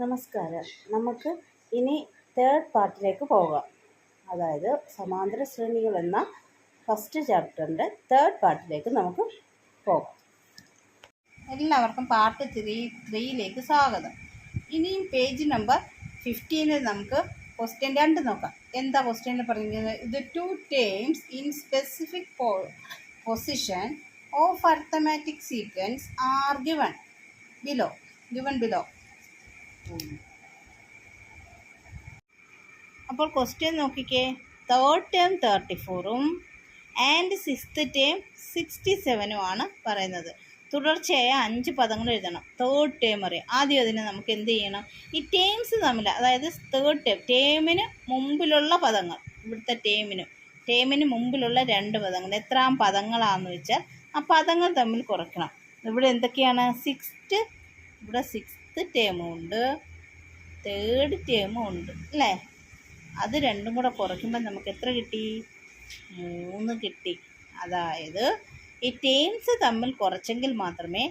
നമസ്കാരം. നമുക്ക് ഇനി തേർഡ് പാർട്ടിലേക്ക് പോകാം. അതായത് സമാന്തര ശ്രേണികൾ എന്ന ഫസ്റ്റ് ചാപ്റ്ററിന്റെ തേർഡ് പാർട്ടിലേക്ക് നമുക്ക് പോകാം. എല്ലാവർക്കും പാർട്ട് ത്രീ ത്രീയിലേക്ക് സ്വാഗതം. ഇനിയും പേജ് നമ്പർ ഫിഫ്റ്റീനിൽ നമുക്ക് ക്വസ്റ്റ്യൻ രണ്ട് നോക്കാം. എന്താ ക്വസ്റ്റ്യനിൽ പറഞ്ഞത് ഇത് two terms in specific po position of arithmetic sequence are given below given below അപ്പോൾ ക്വസ്റ്റ്യൻ നോക്കിക്കേ. തേർഡ് ടേം തേർട്ടി ഫോറും ആൻഡ് സിക്സ്ത് ടേം സിക്സ്റ്റി ആണ് പറയുന്നത്. തുടർച്ചയായ അഞ്ച് പദങ്ങൾ എഴുതണം. തേർഡ് ടേം അറിയാം. ആദ്യം അതിനെ നമുക്ക് എന്ത് ചെയ്യണം? ഈ ടേംസ് തമ്മിൽ അതായത് തേർഡ് ടേം ടേമിന് മുമ്പിലുള്ള പദങ്ങൾ. ഇവിടുത്തെ ടേമിന് ടേമിന് മുമ്പിലുള്ള രണ്ട് പദങ്ങൾ. എത്രാം പദങ്ങളാണെന്ന് വെച്ചാൽ ആ പദങ്ങൾ തമ്മിൽ കുറയ്ക്കണം. ഇവിടെ എന്തൊക്കെയാണ്? സിക്സ്റ്റ് ഇവിടെ സിക്സ്ത് ടേമും ഉണ്ട് തേർഡ് ടേമും ഉണ്ട് അല്ലേ? അത് രണ്ടും കൂടെ കുറയ്ക്കുമ്പോൾ നമുക്ക് എത്ര കിട്ടി? മൂന്ന് കിട്ടി. അതായത് ഈ ടേംസ് തമ്മിൽ കുറച്ചെങ്കിൽ മാത്രമേ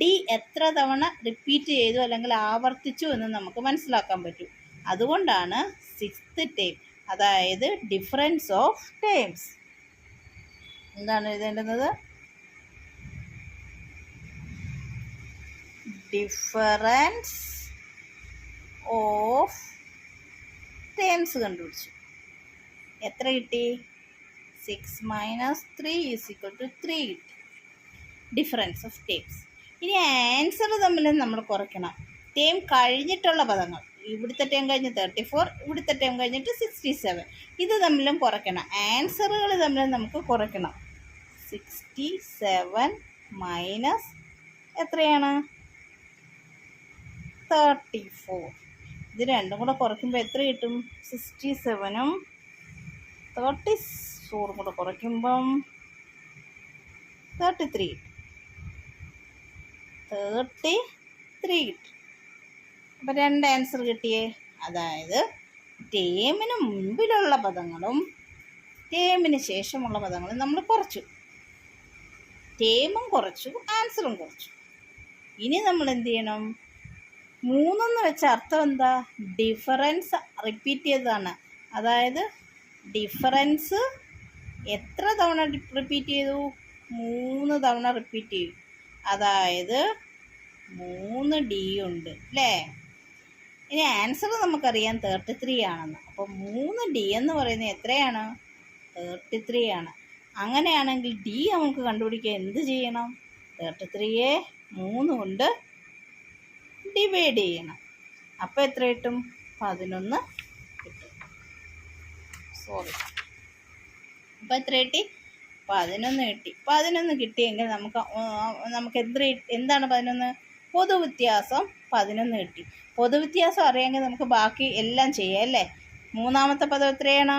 ഡി എത്ര തവണ റിപ്പീറ്റ് ചെയ്തു അല്ലെങ്കിൽ ആവർത്തിച്ചു എന്ന് നമുക്ക് മനസ്സിലാക്കാൻ പറ്റൂ. അതുകൊണ്ടാണ് സിക്സ്ത് ടേം അതായത് ഡിഫറൻസ് ഓഫ് ടേംസ്. എന്താണ് എഴുതേണ്ടുന്നത്? ഡിഫറൻസ് ഓഫ് ടേംസ് കണ്ടുപിടിച്ചു. എത്ര കിട്ടി? Six minus three is equal to three കിട്ടി. ഡിഫറൻസ് ഓഫ് ടേംസ് ഇനി ആൻസർ തമ്മിൽ നമ്മൾ കുറയ്ക്കണം. ടേം കഴിഞ്ഞിട്ടുള്ള പദങ്ങൾ. ഇവിടുത്തെ ടേം കഴിഞ്ഞ് തേർട്ടി ഫോർ ഇവിടുത്തെ ടേം കഴിഞ്ഞിട്ട് സിക്സ്റ്റി സെവൻ ഇത് തമ്മിലും കുറയ്ക്കണം. ആൻസറുകൾ തമ്മിൽ നമുക്ക് കുറയ്ക്കണം. സിക്സ്റ്റി സെവൻ മൈനസ് എത്രയാണ്? തേർട്ടി ഫോർ ഇത് രണ്ടും കൂടെ കുറയ്ക്കുമ്പോൾ എത്ര കിട്ടും? സിക്സ്റ്റി സെവനും തേർട്ടി ഫോറും കൂടെ കുറയ്ക്കുമ്പം തേർട്ടി ത്രീ തേർട്ടി ത്രീ കിട്ടും. അപ്പം രണ്ട് ആൻസർ കിട്ടിയേ. അതായത് ടേമിന് മുൻപിലുള്ള പദങ്ങളും ടേമിന് ശേഷമുള്ള പദങ്ങളും നമ്മൾ കുറച്ചു. ടേമും കുറച്ചു ആൻസറും കുറച്ചു. ഇനി നമ്മൾ എന്ത് ചെയ്യണം? മൂന്നെന്ന് വെച്ച അർത്ഥം എന്താ? ഡിഫറൻസ് റിപ്പീറ്റ് ചെയ്തതാണ്. അതായത് ഡിഫറൻസ് എത്ര തവണ റിപ്പീറ്റ് ചെയ്തു? മൂന്ന് തവണ റിപ്പീറ്റ് ചെയ്തു. അതായത് മൂന്ന് ഡി ഉണ്ട് അല്ലേ ഇനി ആൻസർ നമുക്കറിയാം തേർട്ടി ത്രീ ആണെന്ന്. അപ്പോൾ മൂന്ന് ഡി എന്ന് പറയുന്നത് എത്രയാണ്? തേർട്ടി ത്രീ ആണ്. അങ്ങനെയാണെങ്കിൽ ഡി നമുക്ക് കണ്ടുപിടിക്കാൻ എന്ത് ചെയ്യണം? തേർട്ടി ത്രീയെ മൂന്ന് കൊണ്ട് ഡിവൈഡ് ചെയ്യണം. അപ്പോൾ എത്ര കിട്ടും? പതിനൊന്ന് കിട്ടും. സോറി അപ്പോൾ എത്ര കിട്ടി? പതിനൊന്ന് കിട്ടി. പതിനൊന്ന് കിട്ടിയെങ്കിൽ നമുക്ക് നമുക്ക് എത്ര എന്താണ് പതിനൊന്ന്? പൊതുവ്യത്യാസം പതിനൊന്ന് കിട്ടി. പൊതുവ്യത്യാസം അറിയാമെങ്കിൽ നമുക്ക് ബാക്കി എല്ലാം ചെയ്യാം അല്ലേ? മൂന്നാമത്തെ പദം എത്രയാണ്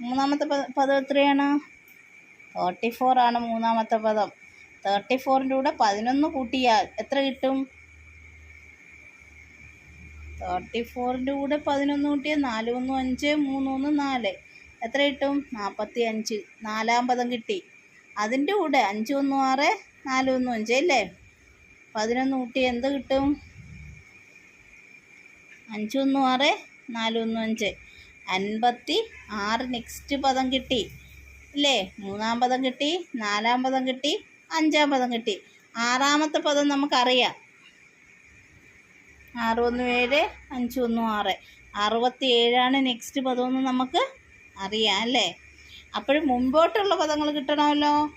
മൂന്നാമത്തെ പദം എത്രയാണ് തേർട്ടി ഫോർ ആണ് മൂന്നാമത്തെ പദം. തേർട്ടി ഫോറിന്റെ കൂടെ പതിനൊന്ന് കൂട്ടിയാൽ എത്ര കിട്ടും? തേർട്ടി ഫോറിന്റെ കൂടെ പതിനൊന്ന് കൂട്ടിയാൽ നാല് ഒന്ന് അഞ്ച് മൂന്ന് ഒന്ന് നാല്. എത്ര കിട്ടും? നാൽപ്പത്തി അഞ്ച് നാലാം പദം കിട്ടി. അതിന്റെ കൂടെ അഞ്ച് ഒന്ന് ആറ് നാല് ഒന്ന് അഞ്ച് അല്ലേ? പതിനൊന്ന് കൂട്ടി എന്ത് കിട്ടും? അഞ്ച് ഒന്ന് ആറ് നാല് ഒന്ന് അഞ്ച്. അൻപത്തി ആറ് നെക്സ്റ്റ് പദം കിട്ടി. ഇല്ലേ മൂന്നാം പദം കിട്ടി നാലാം പദം കിട്ടി. അഞ്ചാം പദം കിട്ടി. ആറാമത്തെ പദം നമുക്കറിയാം. ആറ് ഒന്ന് ഏഴ് അഞ്ച് ഒന്ന് ആറ്. അറുപത്തി ഏഴാണ് നെക്സ്റ്റ് പദമെന്ന് നമുക്ക് അറിയാം അല്ലേ? അപ്പോഴും മുമ്പോട്ടുള്ള പദങ്ങൾ കിട്ടണമല്ലോ.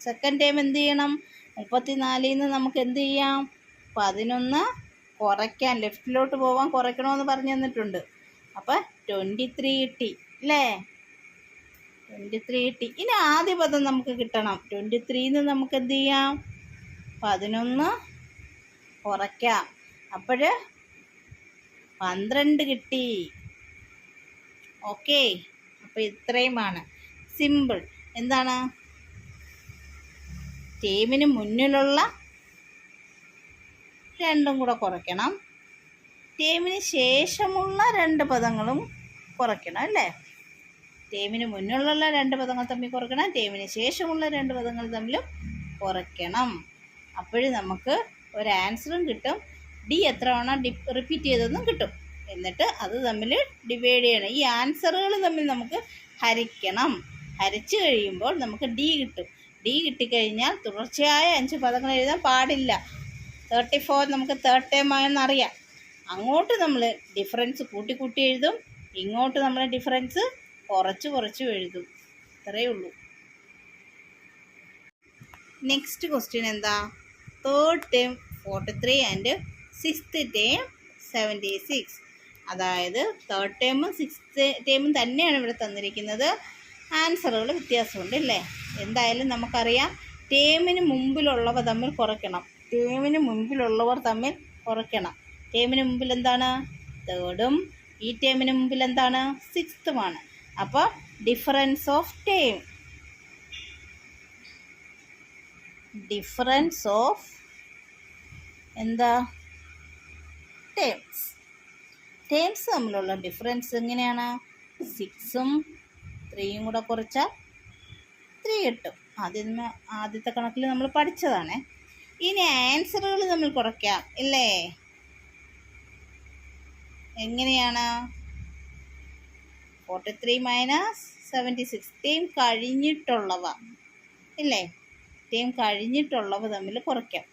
സെക്കൻഡ് ടൈം എന്ത് ചെയ്യണം? മുപ്പത്തി നാലിൽ നിന്ന് നമുക്ക് എന്ത് ചെയ്യാം? പതിനൊന്ന് കുറയ്ക്കാൻ ലെഫ്റ്റിലോട്ട് പോകാൻ കുറയ്ക്കണമെന്ന് പറഞ്ഞു തന്നിട്ടുണ്ട്. അപ്പം ട്വന്റി ത്രീ കിട്ടി അല്ലേ? ട്വന്റി ത്രീ കിട്ടി. ഇനി ആദ്യ പദം നമുക്ക് കിട്ടണം. ട്വന്റി ത്രീന്ന് നമുക്ക് എന്ത് ചെയ്യാം? പതിനൊന്ന് കുറയ്ക്കാം. അപ്പോൾ പന്ത്രണ്ട് കിട്ടി. ഓക്കെ. അപ്പോൾ ഇത്രയുമാണ്. സിമ്പിൾ എന്താണ്? ടീമിന് മുന്നിലുള്ള രണ്ടും കൂടെ കുറയ്ക്കണം. ടീമിന് ശേഷമുള്ള രണ്ട് പദങ്ങളും കുറയ്ക്കണം അല്ലേ? ടീമിന് മുന്നിലുള്ള രണ്ട് പദങ്ങൾ തമ്മിൽ കുറയ്ക്കണം തേമിന് ശേഷമുള്ള രണ്ട് പദങ്ങൾ തമ്മിലും കുറയ്ക്കണം അപ്പോഴും നമുക്ക് ഒരു ആൻസറും കിട്ടും. ഡി എത്ര തവണ ഡി റിപ്പീറ്റ് ചെയ്തതെന്നും കിട്ടും. എന്നിട്ട് അത് തമ്മിൽ ഡിവൈഡ് ചെയ്യണം. ഈ ആൻസറുകൾ തമ്മിൽ നമുക്ക് ഹരിക്കണം. ഹരിച്ചു കഴിയുമ്പോൾ നമുക്ക് ഡി കിട്ടും. ഡി കിട്ടിക്കഴിഞ്ഞാൽ തുടർച്ചയായ അഞ്ച് പദങ്ങൾ എഴുതാൻ പാടില്ല. തേർട്ടി ഫോർ നമുക്ക് തേർഡ് ടൈം ആയെന്നറിയാം അങ്ങോട്ട് നമ്മൾ ഡിഫറൻസ് കൂട്ടി കൂട്ടി എഴുതും. ഇങ്ങോട്ട് നമ്മൾ ഡിഫറൻസ് കുറച്ച് കുറച്ച് എഴുതും. ഇത്രയേ ഉള്ളൂ. നെക്സ്റ്റ് ക്വസ്റ്റ്യൻ എന്താ? Third term forty three and sixth term seventy six അതായത് തേർഡ് ടേമും സിക്സ്ത് ടേമും തന്നെയാണ് ഇവിടെ തന്നിരിക്കുന്നത്. ആൻസറുകൾ വ്യത്യാസമുണ്ട് അല്ലേ? എന്തായാലും നമുക്കറിയാം ടേമിന് മുമ്പിലുള്ളവ തമ്മിൽ കുറയ്ക്കണം. ടേമിന് മുമ്പിലുള്ളവർ തമ്മിൽ കുറയ്ക്കണം. ടേമിന് മുമ്പിൽ എന്താണ്? തേർഡും ഈ ടേമിന് മുമ്പിൽ എന്താണ്? സിക്സ്തുമാണ് അപ്പോൾ difference of time difference of എന്താ? ടേംസ് ടേംസ് തമ്മിലുള്ള ഡിഫറൻസ് എങ്ങനെയാണ്? സിക്സും ത്രീയും കൂടെ കുറച്ചാൽ ത്രീ കിട്ടും. ആദ്യം ആദ്യത്തെ കണക്കിൽ നമ്മൾ പഠിച്ചതാണ്. ഇനി ആൻസറുകൾ നമ്മൾ കുറയ്ക്കാം ഇല്ലേ? എങ്ങനെയാണ്? Forty three minus seventy six team കഴിഞ്ഞിട്ടുള്ളവ. ഇല്ലേ? ടീം കഴിഞ്ഞിട്ടുള്ളവ തമ്മിൽ കുറയ്ക്കാം.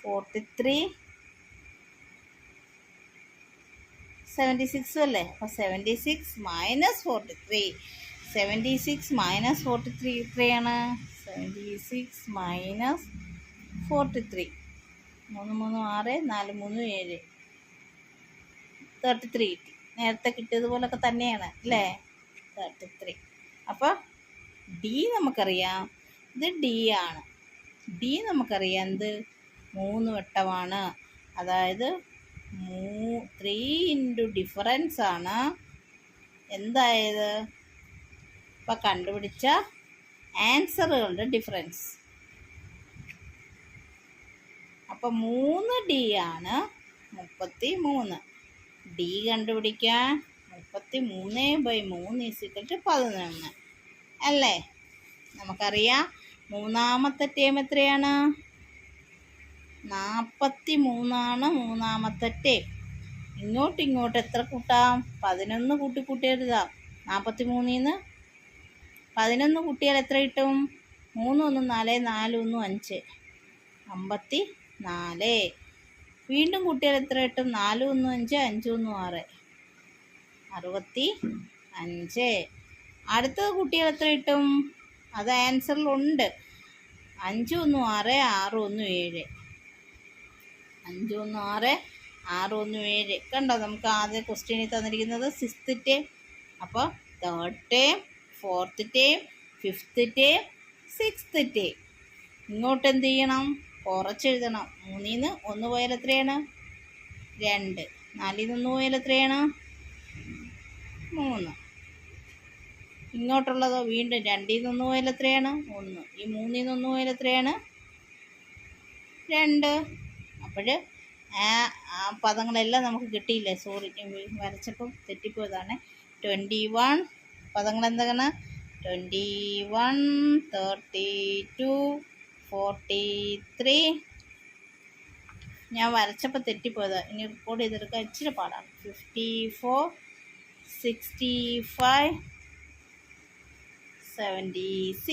ഫോർട്ടി ത്രീ സെവന്റി സിക്സും അല്ലേ? അപ്പോൾ seventy six minus forty three seventy six minus forty three എത്രയാണ്? Seventy six minus forty three മൂന്ന് മൂന്ന് ആറ് നാല് മൂന്ന് ഏഴ്. തേർട്ടി ത്രീ കിട്ടി. നേരത്തെ കിട്ടിയതുപോലൊക്കെ തന്നെയാണ് അല്ലേ? തേർട്ടി ത്രീ അപ്പോൾ ഡി നമുക്കറിയാം. ഇത് ഡി ആണ്. ഡി നമുക്കറിയാം എന്ത്? മൂന്ന് വട്ടമാണ്. അതായത് മൂ ത്രീ ഇന്റു ഡിഫറൻസ് ആണ്. എന്തായത്? ഇപ്പം കണ്ടുപിടിച്ച ആൻസറുകളുടെ ഡിഫറൻസ് അപ്പം മൂന്ന് ഡി ആണ്. മുപ്പത്തി മൂന്ന് ഡി കണ്ടുപിടിക്കാൻ മുപ്പത്തി മൂന്ന് ബൈ മൂന്ന് ഇസിക്കട്ട് പതിനൊന്ന്. അല്ലേ? നമുക്കറിയാം. മൂന്നാമത്തെ ടേം എത്രയാണ്? നാൽപ്പത്തി മൂന്നാണ് മൂന്നാമത്തെ ടേം ഇങ്ങോട്ട് ഇങ്ങോട്ട് എത്ര കൂട്ടാം? പതിനൊന്ന് കൂട്ടി കൂട്ടി എഴുതാം നാൽപ്പത്തി മൂന്നിൽ നിന്ന് പതിനൊന്ന് കൂട്ടിയാൽ എത്ര കിട്ടും? മൂന്ന് ഒന്ന് നാല് നാല് ഒന്ന് അഞ്ച്. അമ്പത്തി നാല് വീണ്ടും കൂട്ടിയാൽ എത്ര കിട്ടും? നാല് ഒന്ന് അഞ്ച് അഞ്ച് ഒന്ന് ആറ്. അറുപത്തി അഞ്ച്. അടുത്തത് കൂട്ടിയാൽ എത്ര കിട്ടും? അത് ആൻസറിലുണ്ട് അഞ്ച് ഒന്ന് ആറ് ആറ് ഒന്ന് ഏഴ്. അഞ്ച് ഒന്ന് ആറ് ആറ് ഒന്ന് ഏഴ്. കണ്ടോ? നമുക്ക് ആദ്യ ക്വസ്റ്റ്യനിൽ തന്നിരിക്കുന്നത് സിക്സ്ത് ടേം അപ്പോൾ third term fourth term fifth term sixth term ഇങ്ങോട്ട് എന്ത് ചെയ്യണം? കുറച്ച് എഴുതണം മൂന്നിൽ നിന്ന് ഒന്ന് പോയാൽ എത്രയാണ്? രണ്ട്. നാലിൽ നിന്ന് പോയാൽ എത്രയാണ്? മൂന്ന്. ഇങ്ങോട്ടുള്ളതോ വീണ്ടും രണ്ടിൽ നിന്ന് പോയാൽ എത്രയാണ്? ഒന്ന്. ഈ മൂന്നിൽ നിന്ന് പോയാൽ എത്രയാണ്? രണ്ട്. അപ്പോൾ ആ പദങ്ങളെല്ലാം നമുക്ക് കിട്ടിയില്ലേ? സോറി വരച്ചപ്പം തെറ്റിപ്പോയതാണ്. ട്വന്റി വൺ പദങ്ങൾ എന്താണ് twenty one thirty two forty three ഞാൻ വരച്ചപ്പോൾ തെറ്റിപ്പോയത്. ഇനി റെക്കോർഡ് ചെയ്തെടുക്കാൻ ഇച്ചിരി പാടാണ്. Fifty four sixty five seventy six